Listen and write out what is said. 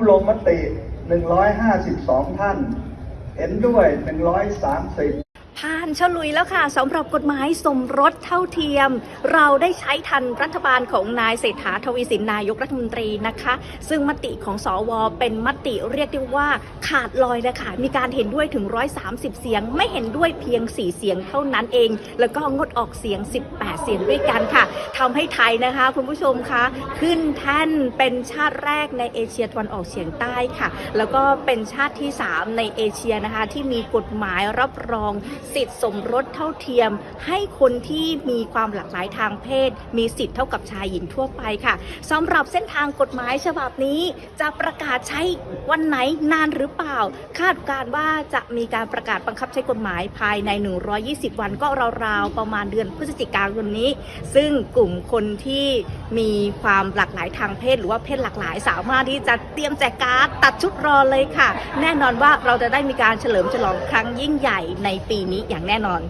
ู้ลงมติ 152 ท่าน เห็นด้วย 130 ผ่านฉลุยแล้วค่ะสำหรับกฎหมายสมรสเท่าเทียม เราได้ใช้ทันรัฐบาลของนายเศรษฐาทวีสินนายกรัฐมนตรีนะคะ ซึ่งมติของสวเป็นมติเรียกได้ว่าขาดลอยเลยค่ะมีการเห็นด้วยถึง 130 เสียง ไม่เห็นด้วยเพียง 4 เสียงเท่านั้นเอง แล้วก็งดออกเสียง 18 เสียงด้วยกันค่ะทำให้ไทยนะคะ คุณผู้ชมคะขึ้นแท่นเป็นชาติแรกในเอเชียตะวันออกเฉียงใต้ค่ะ แล้วก็เป็นชาติที่ 3 ในเอเชียนะคะที่มีกฎหมายรับรองสิทธิสมรสเท่าเทียม ให้คนที่มีความหลากหลายทางเพศ มีสิทธิ์เท่ากับชายหญิงทั่วไปค่ะสำหรับเส้นทางกฎหมายฉบับนี้ จะประกาศใช้วันไหนนานหรือเปล่า คาดการว่าจะมีการประกาศบังคับใช้กฎหมายภายใน 120 วันก็ราวๆประมาณเดือนพฤศจิกายนนี้ ซึ่งกลุ่มคนที่มีความหลากหลายทางเพศ หรือว่าเพศหลากหลาย สามารถที่จะเตรียมแจกการ์ดตัดชุดรอเลยค่ะ แน่นอนว่าเราจะได้มีการเฉลิมฉลองครั้งยิ่งใหญ่ในปีนี้อย่างแน่นอน